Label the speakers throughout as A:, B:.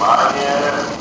A: Maya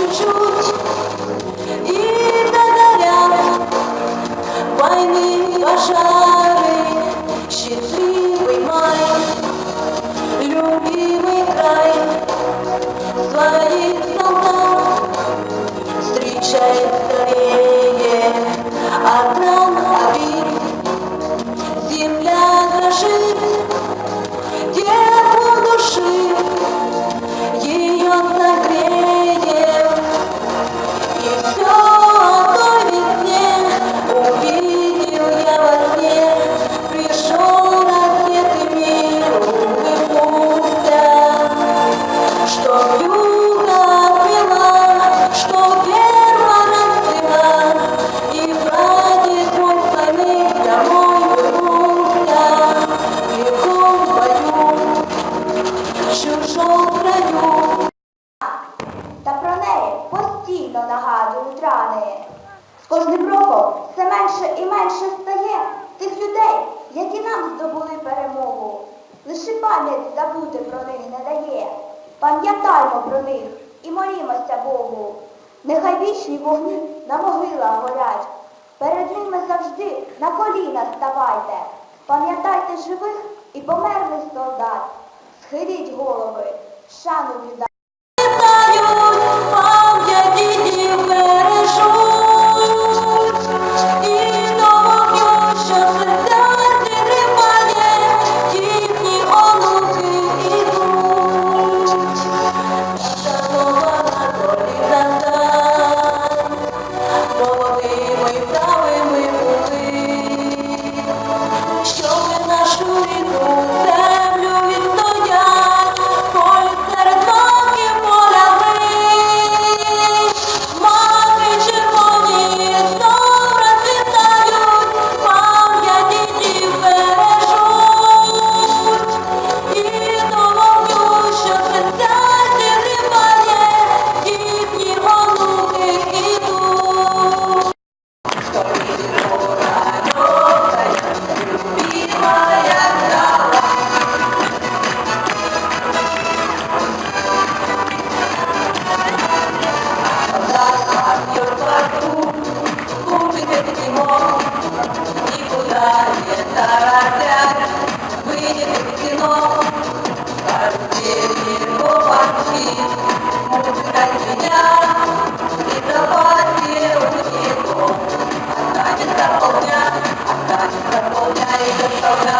A: Чуть-чуть и догорят войны
B: пожар. нагадують рани. Кожним роком все менше і менше стає тих людей, які нам здобули перемогу. Лише пам'ять забути про них не дає. Пам'ятаймо про них і молімося Богу. Нехай вічні вогні на могилах горять. Перед ними завжди на коліна ставайте. Пам'ятайте живих і померлих солдат. Схиліть голови, шану віддайте.
A: Thank
B: you.